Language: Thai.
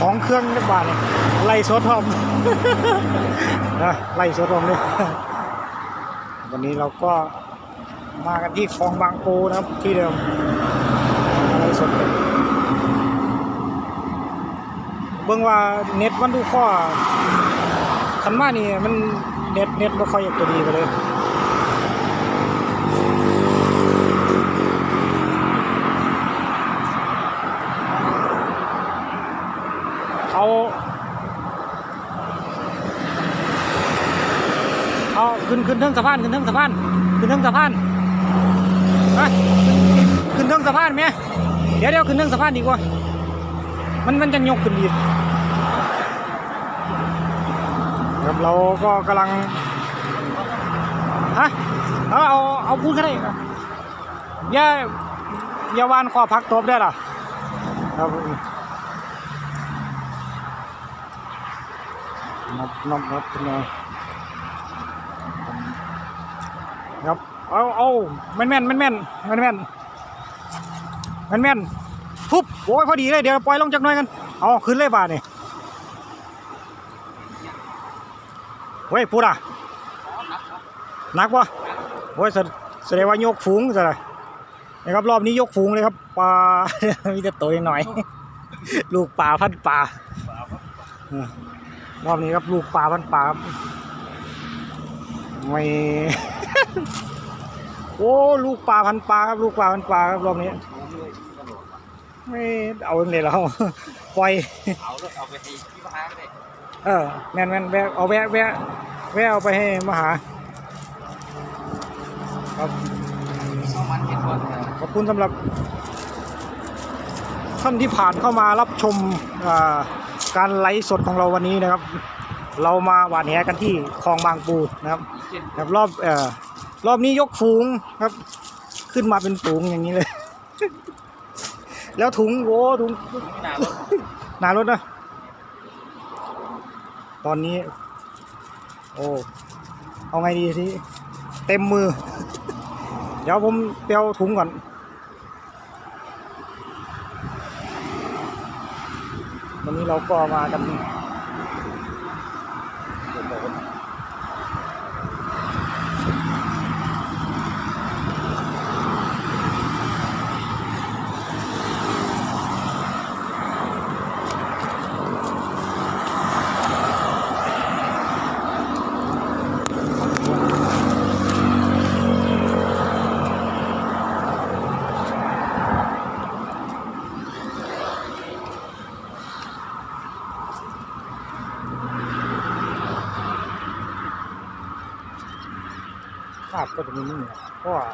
ของเครื่องจักบาทเนี่ยไล่สดพร้อมนะไล่สดพร้อมเลยวันนี้เราก็มากันที่คลองบางปูนะครับที่เดิมไล่สดกันเบิ่งว่าเน็ตมันดูข้อคันมานี่มันเน็ตเน็ตบ่ค่อยจะดีไปเลย เอาเอา ขึ้นขึ้นเทิงสะพานขึ้นเทิงสะพานขึ้นเทิงสะพานไปขึ้นเทิงสะพานไหมเดี๋ยวเดี๋ยวขึ้นเทิงสะพานดีกว่า มันมันจะยกขึ้นดีครับเราก็กำลังฮะเอาเอาเอาพูดก็ได้อย่าอย่าวานคอพักตบได้หรอครับนับนับนับขึ้นมา ครับ เอาเอาแม่นแม่นแม่นแม่นแม่นแม่นแม่นแม่นทุบโอ้ยพอดีเลยเดี๋ยวปล่อยลงจากน้อยกัน เอาขึ้นเลยบาทนี่เฮ้ยพูดอะหนักวะโอ้ยแสดงว่ายกฝูงซะเลยนะครับรอบนี้ยกฝูงเลยครับปลา มีแต่ตัวหน่อย ลูกปลาพันปลารอบนี้ครับลูกปลาพันปลาครับไม่ โอ้ลูกปลาพันปลาครับลูกปลาพันปลาครับรอบนี้ ไม่เอาเลยแล้วปล่อยเอารถเอาไปที่ที่บ้านเลยเออแม่นแม่นแวะเอาแวะแวะแวะเอาไปให้มาหา ครับเข้ามันเห็นก่อนนะขอบคุณสำหรับ ท่านที่ผ่านเข้ามารับชมอ่าการไลฟ์สดของเราวันนี้นะครับ เรามาหวานแหกันที่คลองบางปูนะครับเช่นครับรอบเอ่อ รอบนี้ยกฝูงครับ ขึ้นมาเป็นฝูงอย่างนี้เลย แล้วถุงโอ้ถุงไม่นานรถหนารถนะ ตอนนี้ โอ้ เอาไงดีทีเต็มมือ เดี๋ยวผมเปียวถุงก่อนวันนี้เราก็มากัน ภาพก็จะมีนี่เพราะว่า